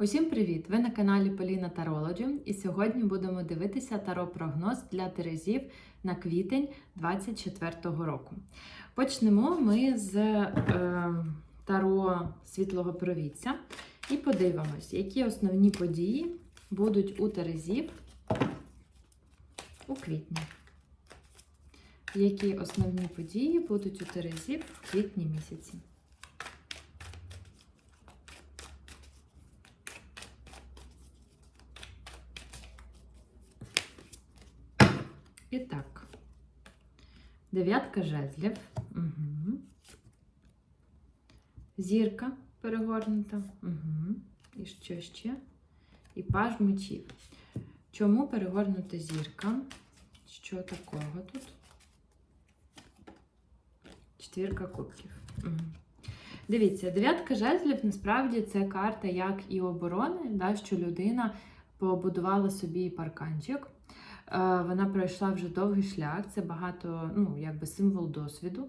Усім привіт! Ви на каналі Поліна Тарологі, і сьогодні будемо дивитися таро-прогноз для Терезів на квітень 2024 року. Почнемо ми з е, таро світлого провідця і подивимось, які основні події будуть у Терезів у квітні. Які основні події будуть у Терезів в квітні місяці? І так. Дев'ятка жезлів. Угу. Зірка перегорнута. Угу. І що ще? І паж мечів. Чому перегорнута зірка? Що такого тут? Четвірка кубків. Угу. Дивіться, дев'ятка жезлів насправді це карта як і оборони, да, що людина побудувала собі парканчик. Е, Вона пройшла вже довгий шлях, це багато, ну, якби символ досвіду.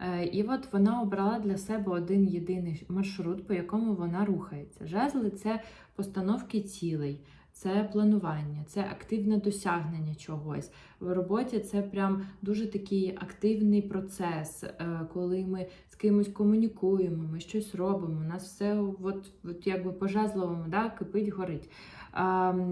Е, І от вона обрала для себе один єдиний маршрут, по якому вона рухається. Жезли це постановки цілей, це планування, це активне досягнення чогось. В роботі це прям дуже такий активний процес, е, коли ми з кимось комунікуємо, ми щось робимо. У нас все от, от якби по жезловому да, кипить, горить.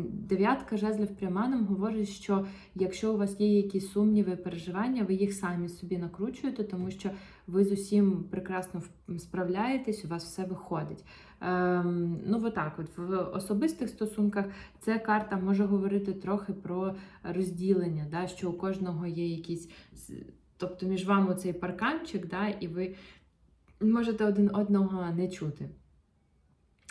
Дев'ятка жезлів пряма нам говорить, що якщо у вас є якісь сумніви, переживання, ви їх самі собі накручуєте, тому що ви з усім прекрасно справляєтесь, у вас все виходить. Ем, ну, отак, от в особистих стосунках ця карта може говорити трохи про розділення, да, що у кожного є якісь, тобто між вами цей парканчик, да, і ви можете один одного не чути.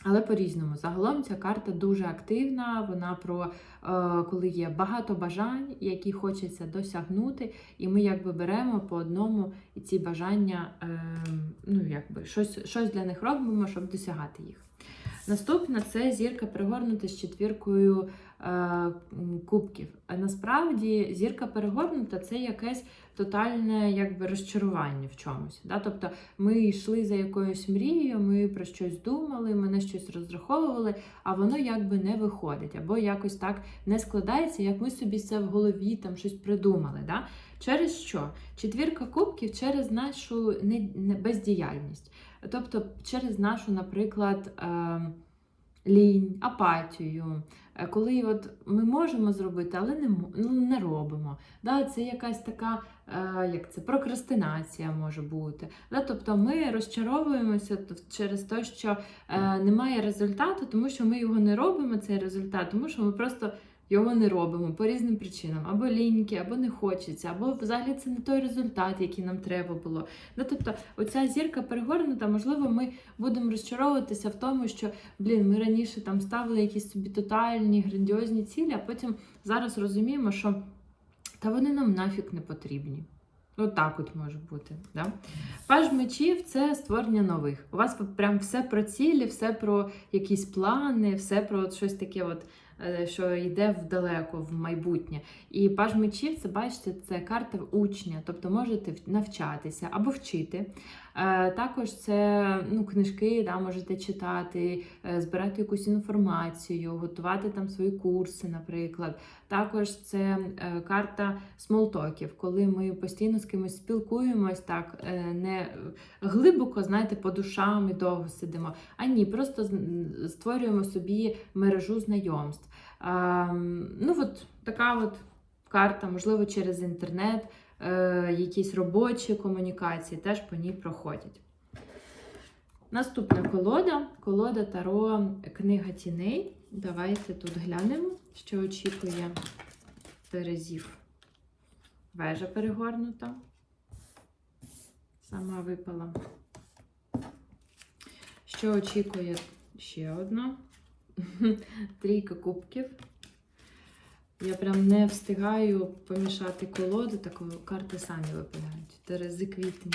Але по-різному. Загалом ця карта дуже активна. Вона про е, коли є багато бажань, які хочеться досягнути, і ми якби беремо по одному ці бажання, е, ну якби щось, щось для них робимо, щоб досягати їх. Наступна це зірка пригорнута з четвіркою кубків. А насправді зірка перегорнута це якесь тотальне якби розчарування в чомусь. Да? Тобто ми йшли за якоюсь мрією, ми про щось думали, ми на щось розраховували, а воно якби не виходить, або якось так не складається, як ми собі це в голові там щось придумали. Да? Через що? Четвірка кубків через нашу бездіяльність. Тобто через нашу, наприклад, е, лінь, апатію. Е, Коли от ми можемо зробити, але не, ну, не робимо. Да, це якась така, е, як це, прокрастинація може бути. Да, тобто ми розчаровуємося через те, що е, немає результату, тому що ми його не робимо, цей результат, тому що ми просто його не робимо по різним причинам. Або ліньки, або не хочеться, або взагалі це не той результат, який нам треба було. Да, тобто, оця зірка перегорнута, можливо, ми будемо розчаровуватися в тому, що блін, ми раніше там ставили якісь собі тотальні, грандіозні цілі, а потім зараз розуміємо, що та вони нам нафіг не потрібні. От так от може бути. Да? Паж мечів це створення нових. У вас прям все про цілі, все про якісь плани, все про от щось таке, от, що йде вдалеко, в майбутнє. І паж мечів, це бачите, це карта учня, тобто можете навчатися або вчити. Е, Також це ну, книжки, да, можете читати, е, збирати якусь інформацію, готувати там свої курси, наприклад. Також це е, карта смолтоків, коли ми постійно з кимось спілкуємось, так е, не глибоко, знаєте, по душам і довго сидимо. А ні, просто створюємо собі мережу знайомств. Ну, от така от карта, можливо, через інтернет, е, якісь робочі комунікації теж по ній проходять. Наступна колода колода Таро Книга тіней. Давайте тут глянемо, що очікує Терезів. Вежа перегорнута. Сама випала. Що очікує ще одна? Трійка кубків. Я прям не встигаю помішати колоду, так карти самі випадають. Терези квітень.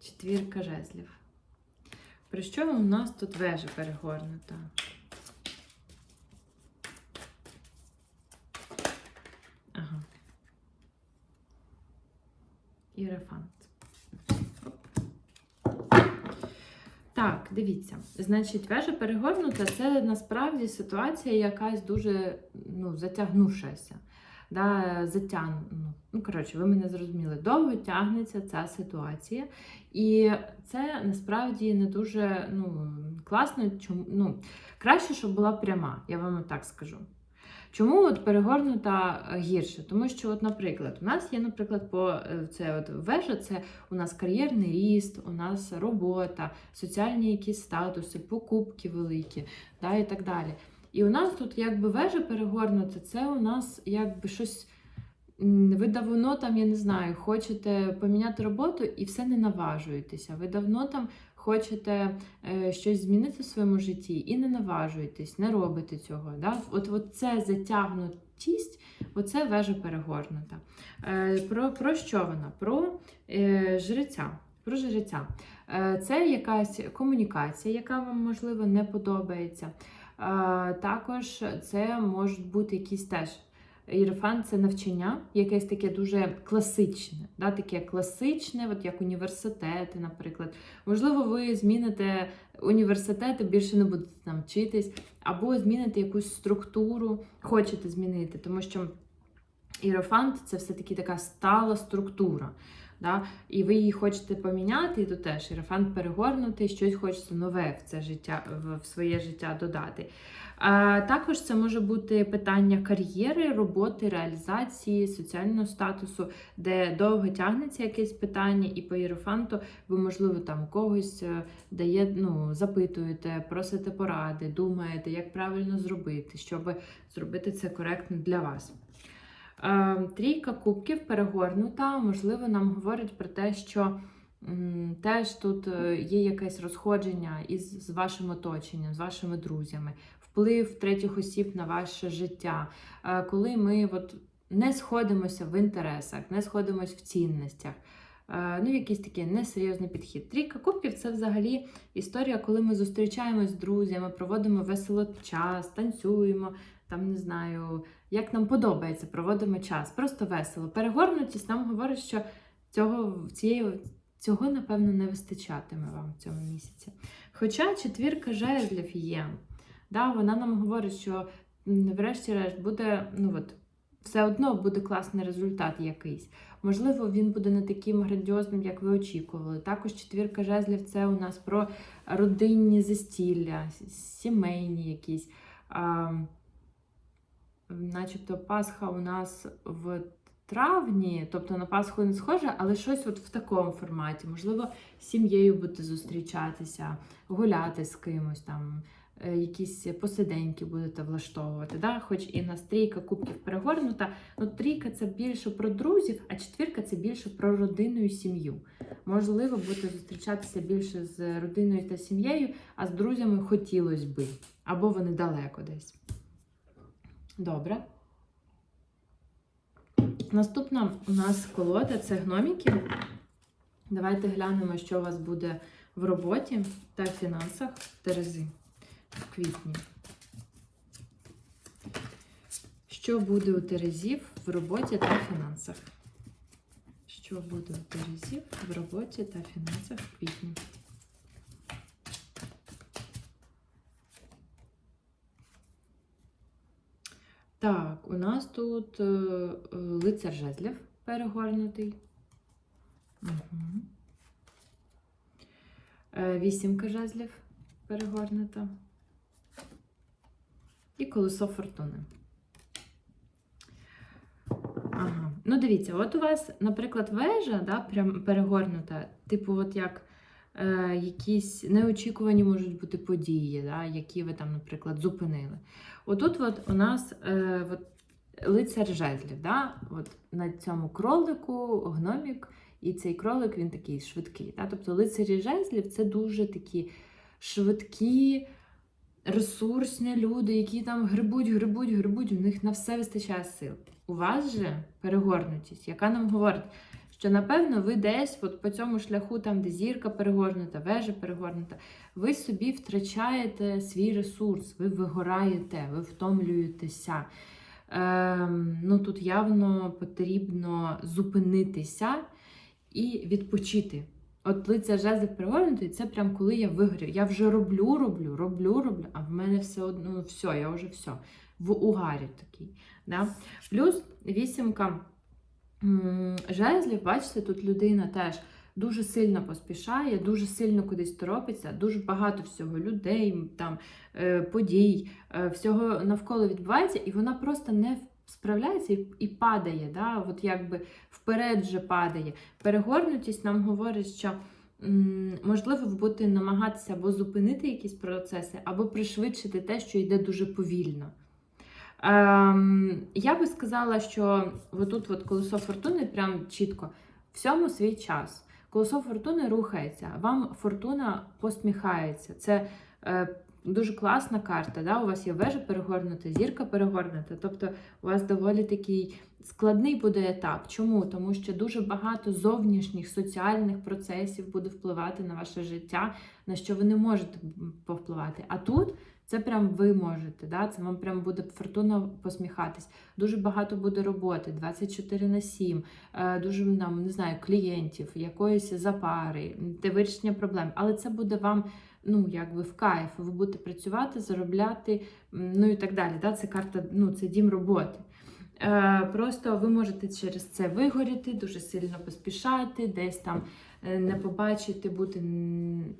Четвірка жезлів. При чому у нас тут вежа перегорнута? Ага. Іерафант. Так, дивіться. Значить, вежа перегорнута це насправді ситуація якась дуже ну, затягнувшася. Да, затян... ну, ну, коротше, ви мене зрозуміли. Довго тягнеться ця ситуація. І це насправді не дуже ну, класно. Чому, ну, краще, щоб була пряма, я вам так скажу. Чому от перегорнута е, гірше? Тому що, от, наприклад, у нас є, наприклад, по е, це от вежа, це у нас кар'єрний ріст, у нас робота, соціальні якісь статуси, покупки великі, да, і так далі. І у нас тут якби вежа перегорнута, це у нас якби щось. Ви давно там, я не знаю, хочете поміняти роботу і все не наважуєтеся. Ви давно там хочете е, щось змінити в своєму житті і не наважуєтесь, не робите цього. Да? От, от це затягнутість, оце вежа перегорнута. Е, про, про що вона? Про е, жреця. Про жреця. Е, це якась комунікація, яка вам, можливо, не подобається. Також це можуть бути якісь теж. Єрофан це навчання, якесь таке дуже класичне, да, таке класичне, от як університети, наприклад. Можливо, ви зміните університети, більше не будете там вчитись, або зміните якусь структуру, хочете змінити, тому що іерофант це все-таки така стала структура. Да? І ви її хочете поміняти, і то теж іерофант перегорнути, щось хочеться нове в це життя, в- своє життя додати. А, також це може бути питання кар'єри, роботи, реалізації, соціального статусу, де довго тягнеться якесь питання, і по іерофанту ви, можливо, там когось е, дає, ну, запитуєте, просите поради, думаєте, як правильно зробити, щоб зробити це коректно для вас. Е, Трійка кубків перегорнута, можливо, нам говорить про те, що теж тут е, є якесь розходження із з вашим оточенням, з вашими друзями, вплив третіх осіб на ваше життя. Е, Коли ми от не сходимося в інтересах, не сходимося в цінностях. Ну, якийсь такий несерйозний підхід. Трійка кубків це взагалі історія, коли ми зустрічаємось з друзями, проводимо весело час, танцюємо, там не знаю, як нам подобається, проводимо час. Просто весело. Перегорнутість нам говорить, що цього, цієї, цього напевно, не вистачатиме вам в цьому місяці. Хоча четвірка жезлів є. Да, вона нам говорить, що врешті-решт буде, ну от, все одно буде класний результат якийсь. Можливо, він буде не таким грандіозним, як ви очікували. Також четвірка жезлів це у нас про родинні застілля, сімейні якісь. Начебто Пасха у нас в травні, тобто на Пасху не схоже, але щось от в такому форматі. Можливо, з сім'єю будете зустрічатися, гуляти з кимось там. е, Якісь посиденьки будете влаштовувати, да? хоч і на трійка кубків перегорнута. Ну, трійка це більше про друзів, а четвірка це більше про родину і сім'ю. Можливо, будете зустрічатися більше з родиною та сім'єю, а з друзями хотілося би, або вони далеко десь. Добре. Наступна у нас колода це гноміки. Давайте глянемо, що у вас буде в роботі та фінансах Терези в квітні. Що буде у Терезів в роботі та фінансах? Що буде у Терезів в роботі та фінансах в квітні? Так, у нас тут е, е, лицар жезлів перегорнутий. Угу. Вісімка жезлів перегорнута. І колесо фортуни. Ага. Ну, дивіться, от у вас, наприклад, вежа да, прям перегорнута, типу, от як е, якісь неочікувані можуть бути події, да, які ви там, наприклад, зупинили. Отут от у нас е, от, лицар жезлів. Да? От на цьому кролику гномік, і цей кролик він такий швидкий. Да? Тобто лицарі жезлів це дуже такі швидкі, ресурсні люди, які там грибуть, грибуть, грибуть, у них на все вистачає сил. У вас же перегорнутість, яка нам говорить, що напевно ви десь от по цьому шляху, там, де зірка перегорнута, вежа перегорнута, ви собі втрачаєте свій ресурс, ви вигораєте, ви втомлюєтеся. Ем, ну, тут явно потрібно зупинитися і відпочити. От лиця жезлів перегорнутий, це прям коли я вигорю. Я вже роблю, роблю, роблю, роблю, а в мене все одно, ну все, я вже все. В угарі такий. Да? Плюс вісімка жезлів, бачите, тут людина теж дуже сильно поспішає, дуже сильно кудись торопиться, дуже багато всього людей, там, е, подій, е, всього навколо відбувається, і вона просто не справляється і, і падає. Да? От якби вперед вже падає. Перегорнутість нам говорить, що можливо будете намагатися або зупинити якісь процеси, або пришвидшити те, що йде дуже повільно. Ем, я би сказала, що отут от колесо фортуни прям чітко всьому свій час. Колесо фортуни рухається, вам фортуна посміхається. Це е, дуже класна карта. Да? У вас є вежа перегорнута, зірка перегорнута. Тобто у вас доволі такий складний буде етап. Чому? Тому що дуже багато зовнішніх соціальних процесів буде впливати на ваше життя, на що ви не можете повпливати. А тут це прям ви можете. Да? Це вам прям буде фортуна посміхатись. Дуже багато буде роботи, 24 на 7, е, дуже нам не знаю, клієнтів, якоїсь запари, вирішення проблем. Але це буде вам. Ну, якби в кайф, ви будете працювати, заробляти, ну і так далі. Да? Це карта, ну, це дім роботи. Е, Просто ви можете через це вигоріти, дуже сильно поспішати, десь там не побачити, бути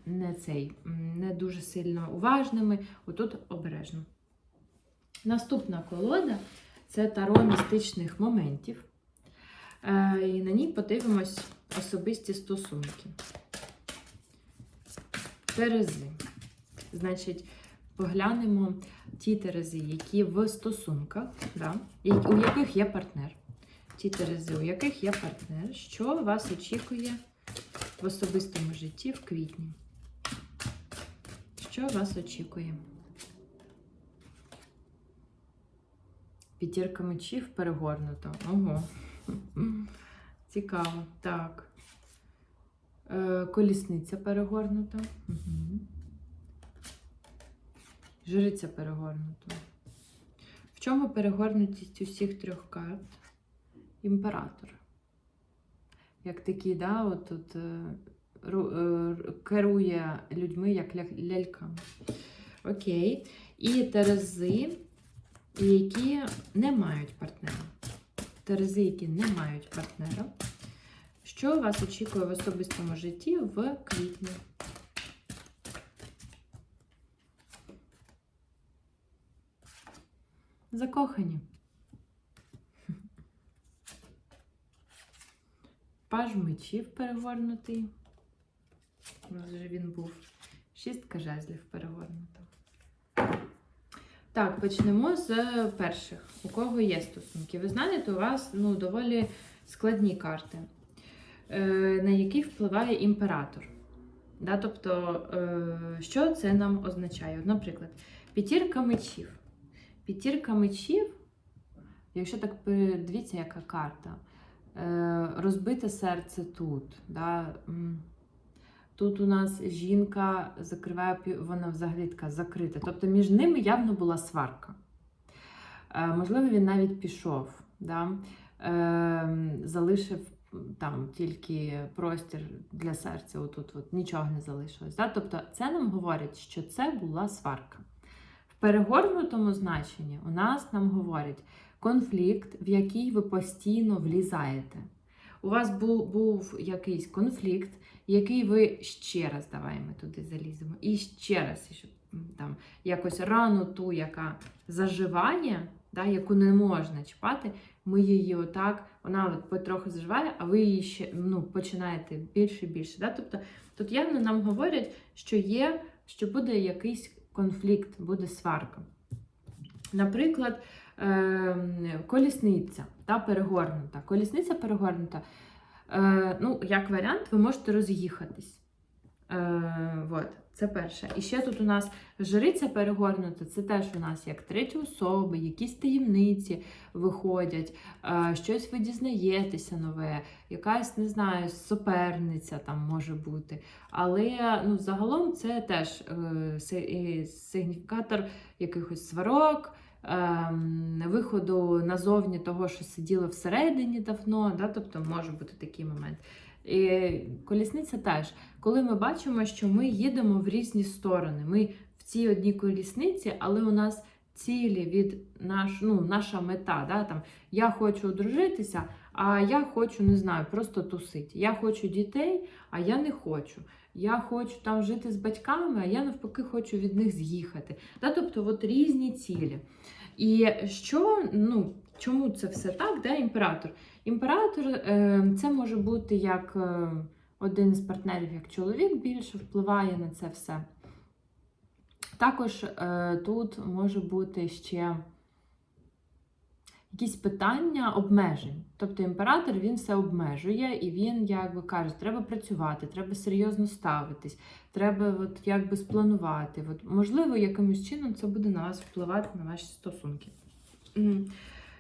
не цей, не дуже сильно уважними. Отут обережно. Наступна колода це таро містичних моментів. Е, І на ній подивимось особисті стосунки. Терези. Значить, поглянемо ті терези, які в стосунках, да, у яких є партнер. Ті терези, у яких є партнер, що вас очікує в особистому житті в квітні? Що вас очікує? П'ятірка мечів перегорнуто. Ого. Цікаво. Так. Е, Колісниця перегорнута. Угу. Жриця перегорнута. В чому перегорнутість усіх трьох карт? Імператор. Як такий, да, от тут е, е, керує людьми як ля- ляльками. Окей. І терези, які не мають партнера. Терези, які не мають партнера. Що вас очікує в особистому житті в квітні? Закохані. Паж мечів перегорнутий. У нас вже він був. Шістка жезлів перегорнута. Так, почнемо з перших. У кого є стосунки? Ви знаєте, у вас ну, доволі складні карти, е, на які впливає імператор. Да, тобто, е, що це нам означає? Наприклад, п'ятірка мечів. П'ятірка мечів, якщо так подивіться, яка карта. Е, Розбите серце тут. Да? Тут у нас жінка закриває, вона взагалі така закрита. Тобто між ними явно була сварка. Е, Можливо, він навіть пішов, да? е, залишив там тільки простір для серця, отут от, нічого не залишилось. Да? Тобто це нам говорить, що це була сварка. В перегорнутому значенні у нас нам говорять конфлікт, в який ви постійно влізаєте. У вас був, був якийсь конфлікт, який ви ще раз, давай ми туди заліземо, і ще раз, щоб там якось рану ту, яка заживає, да, яку не можна чіпати, ми її отак, вона от потроху заживає, а ви її ще ну, починаєте більше і більше. Да? Тобто тут явно нам говорять, що є, що буде якийсь конфлікт, буде сварка. Наприклад, колісниця та перегорнута. Колісниця перегорнута. Е, ну, як варіант, ви можете роз'їхатись. Е, вот, це перше. І ще тут у нас жриця перегорнута, це теж у нас як треті особи, якісь таємниці виходять, е, щось ви дізнаєтеся нове, якась, не знаю, суперниця там може бути. Але ну, загалом це теж сигніфікатор якихось сварок, ем, виходу назовні того, що сиділо всередині давно, да? тобто може бути такий момент. І колісниця теж, коли ми бачимо, що ми їдемо в різні сторони. Ми в цій одній колісниці, але у нас цілі від наш, ну, наша мета. Да? Там, я хочу одружитися, а я хочу, не знаю, просто тусити. Я хочу дітей, а я не хочу. Я хочу там жити з батьками, а я навпаки хочу від них з'їхати. Да? Тобто от різні цілі. І що, ну, чому це все так? Да? Імператор. Імператор е, це може бути як е, один з партнерів, як чоловік більше впливає на це все. Також е, тут може бути ще якісь питання обмежень. Тобто імператор він все обмежує, і він якби каже, треба працювати, треба серйозно ставитись, треба от якби спланувати. От, можливо, якимось чином це буде на вас впливати на ваші стосунки.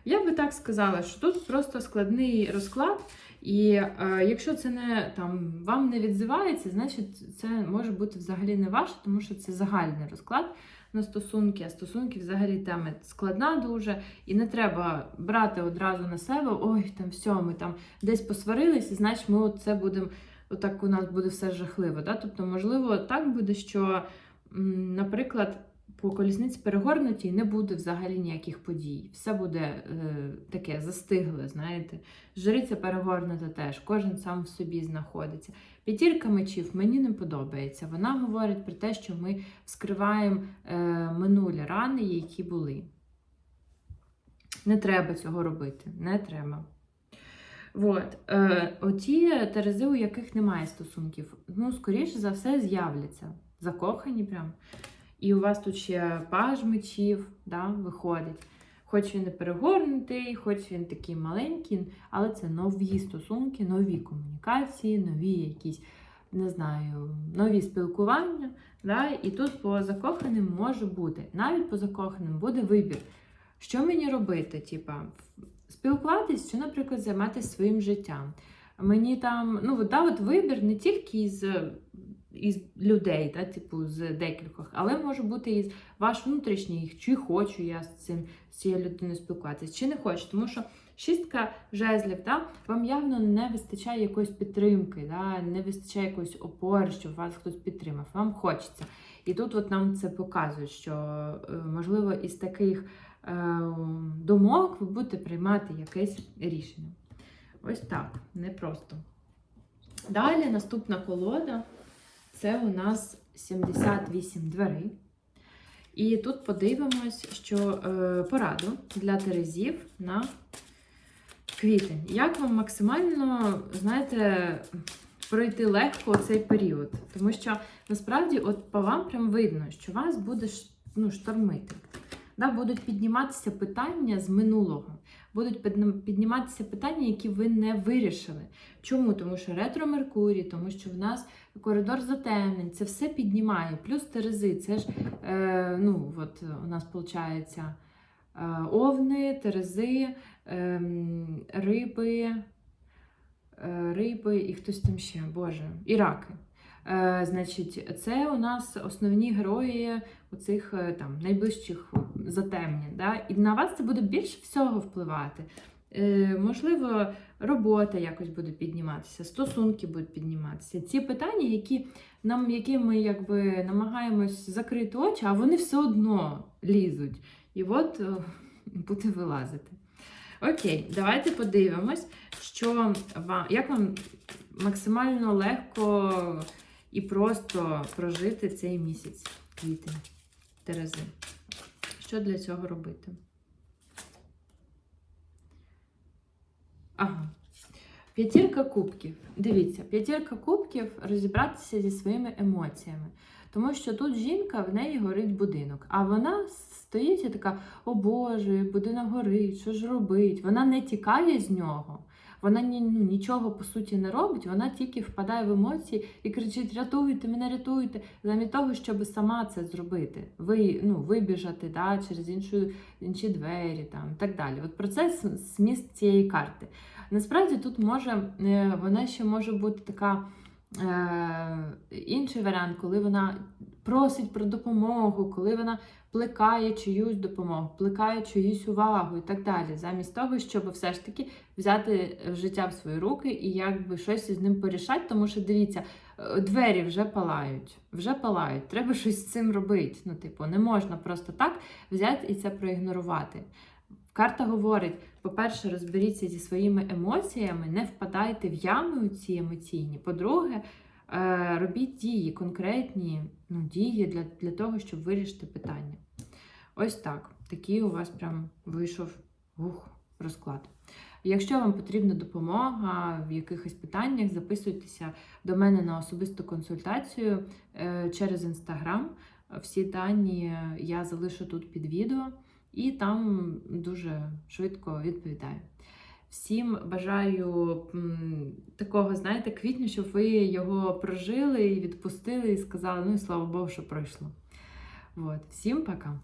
Я би так сказала, що тут просто складний розклад, і е, якщо це не там вам не відзивається, значить це може бути взагалі не ваше, тому що це загальний розклад на стосунки, а стосунки взагалі тема складна дуже, і не треба брати одразу на себе, ой, там все, ми там десь посварилися, значить ми це будемо, отак у нас буде все жахливо. Да? Тобто, можливо, так буде, що, наприклад, по колісниці перегорнутій не буде взагалі ніяких подій. Все буде е, таке застигле, знаєте. Жриця перегорнута теж, кожен сам в собі знаходиться. П'ятірка мечів мені не подобається. Вона говорить про те, що ми вскриваємо е, минулі рани, які були. Не треба цього робити. Не треба. От, е, оті терези, у яких немає стосунків, ну, скоріше за все, з'являться. Закохані прям. І у вас тут ще паж мечів да, виходить. Хоч він і перегорнутий, хоч він такий маленький, але це нові стосунки, нові комунікації, нові якісь, не знаю, нові спілкування. Да? І тут по закоханим може бути. Навіть по закоханим буде вибір. Що мені робити? Типа, спілкуватись чи, наприклад, займатися своїм життям. Мені там, ну, да, от вибір не тільки із із людей, да, типу з декількох, але може бути і ваш внутрішній, чи хочу я з цим з цією людиною спілкуватися, чи не хочу. Тому що шістка жезлів, да, вам явно не вистачає якоїсь підтримки, да, не вистачає якоїсь опори, щоб вас хтось підтримав. Вам хочеться. І тут от нам це показує, що е, можливо із таких е, думок ви будете приймати якесь рішення. Ось так, непросто. Далі наступна колода це у нас 78 дверей. І тут подивимось, що е, пораду для терезів на квітень. Як вам максимально, знаєте, пройти легко цей період? Тому що насправді, от по вам прям видно, що вас буде ну, штормити. Да, Будуть підніматися питання з минулого, будуть підніматися питання, які ви не вирішили. Чому? Тому що ретро Меркурій, тому що в нас коридор затемнень, це все піднімає. Плюс терези. Це ж е, ну, от у нас виходить е, овни, терези, е, риби, е, риби і хтось там ще, Боже, і раки. Е, Значить, це у нас основні герої оцих е, там найближчих затемнень. Да? І на вас це буде більше всього впливати. Е, Можливо, робота якось буде підніматися, стосунки будуть підніматися. Ці питання, які нам, які ми якби намагаємось закрити очі, а вони все одно лізуть. І от буде вилазити. Окей, давайте подивимось, що вам, як вам максимально легко і просто прожити цей місяць квітень Терези. Що для цього робити? Ага. П'ятірка кубків. Дивіться, п'ятірка кубків розібратися зі своїми емоціями. Тому що тут жінка, в неї горить будинок, а вона стоїть і така: О Боже, будинок горить, що ж робить? Вона не тікає з нього, вона ні, ну, нічого по суті не робить, вона тільки впадає в емоції і кричить: Рятуйте, мене рятуйте, замість того, щоб сама це зробити, ви, ну, вибіжати да, через іншу, інші двері там, так далі. От про це зміст цієї карти. Насправді тут може, е, вона ще може бути така інший варіант, коли вона просить про допомогу, коли вона плекає чиюсь допомогу, плекає чиюсь увагу і так далі, замість того, щоб все ж таки взяти життя в свої руки і якби щось із ним порішати, тому що дивіться, е, двері вже палають, вже палають, треба щось з цим робити. Ну, типу, не можна просто так взяти і це проігнорувати. Карта говорить: по-перше, розберіться зі своїми емоціями, не впадайте в ями у ці емоційні. По-друге, е, робіть дії, конкретні ну, дії для, для того, щоб вирішити питання. Ось так. Такий у вас прям вийшов ух, розклад. Якщо вам потрібна допомога в якихось питаннях, записуйтеся до мене на особисту консультацію е, через інстаграм. Всі дані я залишу тут під відео і там дуже швидко відповідаю. Всім бажаю такого, знаєте, квітня, щоб ви його прожили і відпустили, і сказали, ну і слава Богу, що пройшло. От. Всім пока!